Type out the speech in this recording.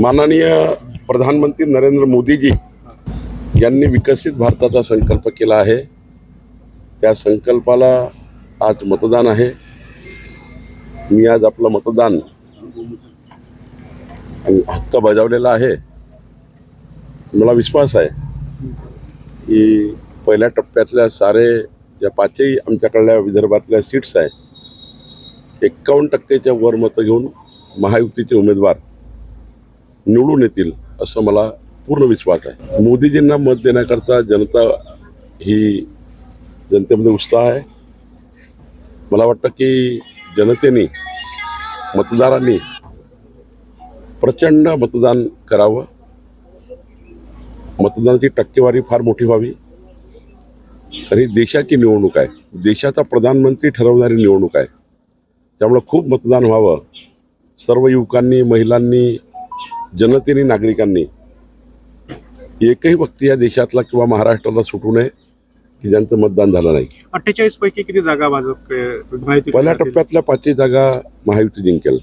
माननीय प्रधानमंत्री नरेंद्र मोदीजी यांनी विकसित भारताचा संकल्प केला आहे. त्या संकल्पाला आज मतदान आहे. मी आज आपलं मतदान आणि हक्क बजावलेला आहे. मला विश्वास आहे की पहिल्या टप्प्यातल्या सारे ज्या पाचही आमच्याकडल्या विदर्भातल्या सीट्स आहे एक्कावन्न टक्केच्या वर मतं घेऊन महायुतीचे उमेदवार निवडून येतील असं मला पूर्ण विश्वास आहे. मोदीजींना मत देण्याकरता जनता ही जनतेमध्ये उत्साह आहे. मला वाटतं की जनतेने मतदारांनी प्रचंड मतदान करावं. मतदानाची टक्केवारी फार मोठी व्हावी. आणि देशाची निवडणूक आहे. देशाचा प्रधानमंत्री ठरवणारी निवडणूक आहे. त्यामुळं खूप मतदान व्हावं. सर्व युवकांनी महिलांनी जनतेने नागरिकांनी एकही व्यक्ती या देशातला किंवा महाराष्ट्राला सुटू नये की ज्यांचं मतदान झालं नाही. अठ्ठेचाळीस पैकी किती जागा भाजप माहिती पहिल्या टप्प्यातल्या पाचही जागा महायुती जिंकेल.